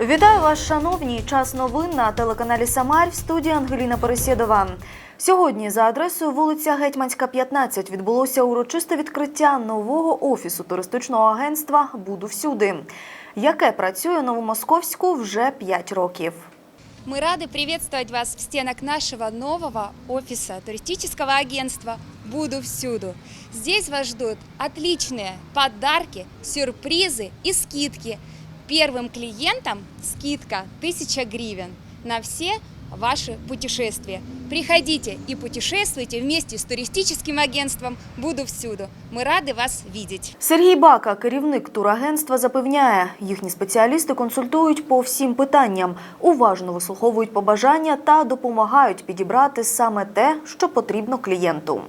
Вітаю вас, шановні! Час новин на телеканалі Самар в студії Ангеліна Пересєдова. Сьогодні за адресою вулиця Гетьманська, 15 відбулося урочисте відкриття нового офісу туристичного агентства Буду всюди, яке працює у Новомосковську вже 5 років. Мы рады приветствовать вас в стенах нашего нового офиса туристического агентства «Буду всюду». Здесь вас ждут отличные подарки, сюрпризы и скидки. Первым клиентам скидка 1000 гривен на все ваши путешествия. Приходите и путешествуйте вместе с туристическим агентством «Буду всюду». Мы рады вас видеть. Сергій Бака, керівник турагентства, запевняє, їхні спеціалісти консультують по всім питанням, уважно вислуховують побажання та допомагають підібрати саме те, що потрібно клієнту.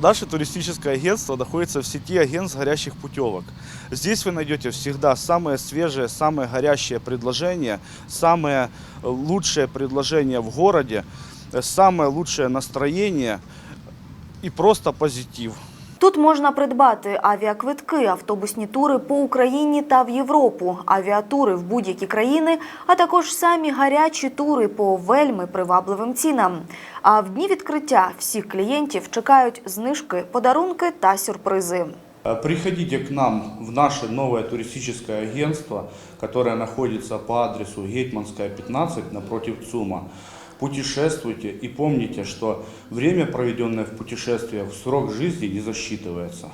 Наше туристическое агентство находится в сети агентств горящих путевок. Здесь вы найдете всегда самые свежие, самые горящие предложения, самые лучшие предложения в городе, э, самое лучшее настроение и просто позитив. Тут можна придбати авіаквитки, автобусні тури по Україні та в Європу, авіатури в будь-які країни, а також самі гарячі тури по вельми привабливим цінам. А в дні відкриття всіх клієнтів чекають знижки, подарунки та сюрпризи. Э, Приходите к нам в наше новое туристическое агентство, которое находится по адресу Гетманская, 15, напротив ЦУМа. Путешествуйте и помните, что время, проведенное в путешествиях, в срок жизни не засчитывается.